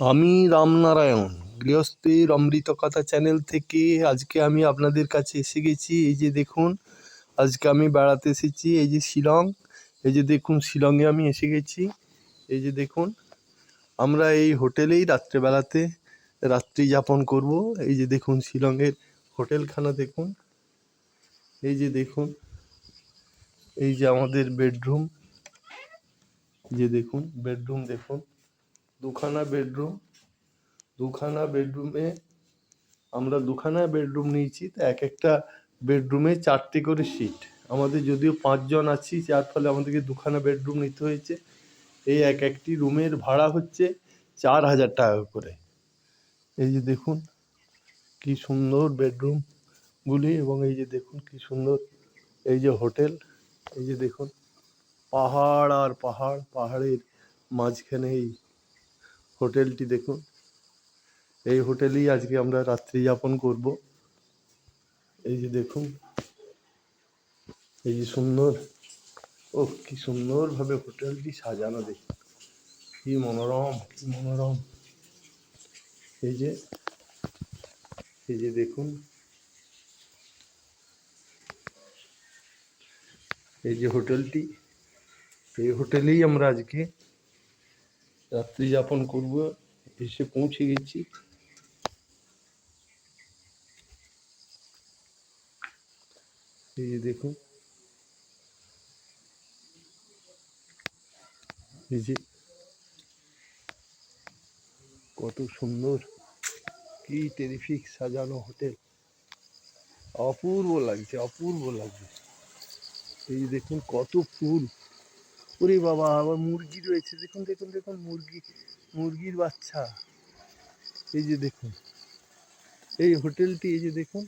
আমি রামনারায়ণ গৃহস্থের অমৃত কথা চ্যানেল থেকে আজকে আমি আপনাদের কাছে এসে গেছি। এই যে দেখুন, আজকে আমি বেড়াতে এসেছি, এই যে শিলং, এই যে দেখুন, শিলংয়ে আমি এসে গেছি। এই যে দেখুন, আমরা এই হোটেলেই রাত্রেবেলাতে রাত্রি যাপন করব। এই যে দেখুন, শিলংয়ের হোটেলখানা দেখুন। এই যে দেখুন, এই যে আমাদের বেডরুম যে দেখুন বেডরুম দেখুন। দুখানা বেডরুম দুখানা বেডরুমে আমরা দুখানা বেডরুম নিয়েছি, তো এক একটা বেডরুমে চারটে করে সিট আমাদের যদিও পাঁচজন আছি, যার ফলে আমাদেরকে দুখানা বেডরুম নিতে হয়েছে। এই এক একটি রুমের ভাড়া হচ্ছে চার হাজার টাকা করে। এই যে দেখুন, কি সুন্দর বেডরুমগুলি এবং এই যে দেখুন, কি সুন্দর এই যে হোটেল। এই যে দেখুন, পাহাড় আর পাহাড়, পাহাড়ের মাঝখানে এই হোটেলটি দেখুন। এই হোটেলেই আজকে আমরা রাত্রি যাপন করব। এই যে দেখুন, এই যে সুন্দর ও কি সুন্দরভাবে হোটেলটি সাজানো দেখুন। কি মনোরম কি মনোরম। এই যে এই যে দেখুন, এই যে হোটেলটি, এই হোটেলেই আমরা আজকে রাত্রি যাপন করব, এসে পৌঁছে গেছি। এই যে দেখুন। এই যে কত সুন্দর, কি টেরিফিক সাজানো হোটেল অপূর্ব লাগছে অপূর্ব লাগছে। এই দেখুন, কত ফুল। ওরে বাবা, আবার মুরগি রয়েছে। দেখুন দেখুন দেখুন, মুরগি, মুরগির বাচ্চা। এই যে দেখুন, এই হোটেলটি, এই যে দেখুন,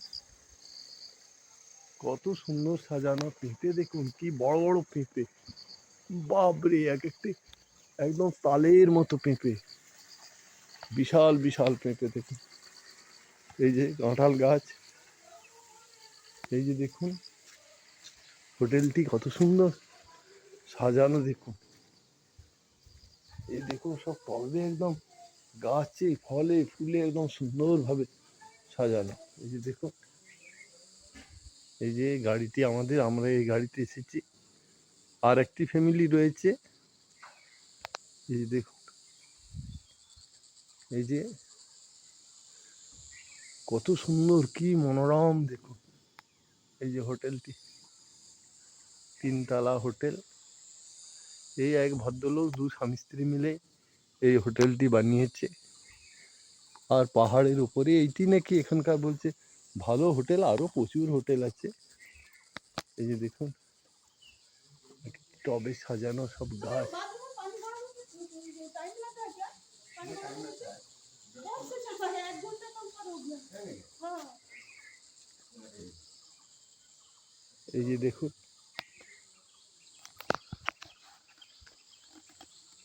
কত সুন্দর সাজানো পেঁপে, দেখুন, কি বড় বড় পেঁপে। বাপরে, এক একটি, একদম তালের মতো পেঁপে। বিশাল বিশাল পেঁপে, দেখুন। এই যে কাঁঠাল গাছ। এই যে দেখুন, হোটেলটি কত সুন্দর। সাজানো দেখুন। এই দেখুন সব টবে একদম গাছে, ফলে, ফুলে একদম সুন্দরভাবে সাজানো। এই যে দেখুন। এই যে গাড়িটি আমাদের, আমরা এই গাড়িতে এসেছি। আর একটি ফ্যামিলি রয়েছে। এই যে দেখুন। এই যে কত সুন্দর, কি মনোরম দেখুন। এই যে হোটেলটি। তিনতলা হোটেল। এই এক ভদ্রলোক দু স্বামী স্ত্রী মিলে এই হোটেলটি বানিয়েছে। আর পাহাড়ের উপরে এইটি নাকি এখানকার বলছে, ভালো হোটেল, আরও প্রচুর হোটেল আছে। এই যে দেখুন, টবে সাজানো সব গাছ। এই যে দেখুন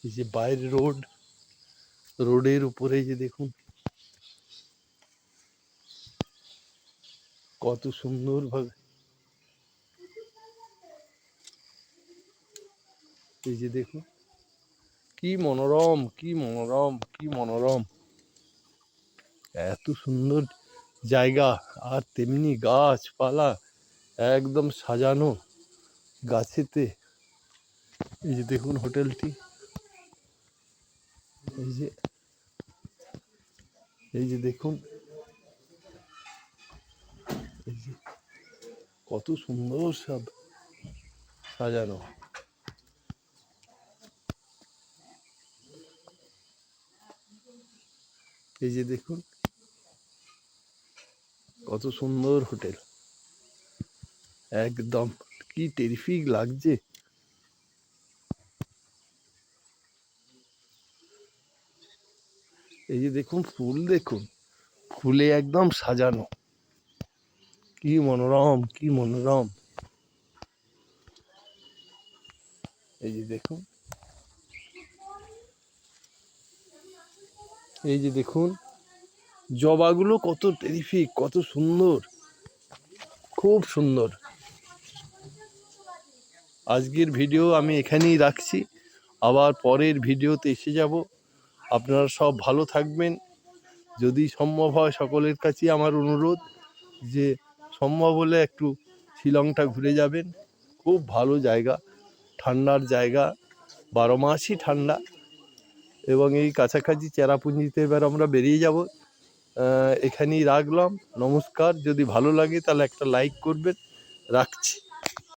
এই যে বাইরে রোড, রোডের উপরে যে দেখুন, কত সুন্দর ভাবে এই যে দেখুন, কি মনোরম কি মনোরম কি মনোরম। এত সুন্দর জায়গা, আর তেমনি গাছপালা একদম সাজানো গাছেতে। এই যে দেখুন হোটেলটি। এই যে এই যে দেখুন, এই যে কত সুন্দর সব সাজানো। এই যে দেখুন, কত সুন্দর হোটেল। একদম কি টেরিফিক লাগছে। এই যে দেখুন, ফুল দেখুন, ফুলে একদম সাজানো। কি মনোরম কি মনোরম। এই যে দেখুন, এই যে দেখুন, জবাগুলো কত টেরিফিক কত সুন্দর, খুব সুন্দর। আজকের ভিডিও আমি এখানেই রাখছি। আবার পরের ভিডিওতে এসে যাব। আপনারা সব ভালো থাকবেন। যদি সম্ভব হয় সকলের কাছেই আমার অনুরোধ যে সম্ভব হলে একটু শিলংটা ঘুরে যাবেন। খুব ভালো জায়গা, ঠান্ডার জায়গা, বারো মাসই ঠান্ডা এবং এই কাছাকাছি চেরাপুঞ্জিতে এবার আমরা বেরিয়ে যাব। এখানেই রাখলাম। নমস্কার। যদি ভালো লাগে তাহলে একটা লাইক করবেন। রাখছি।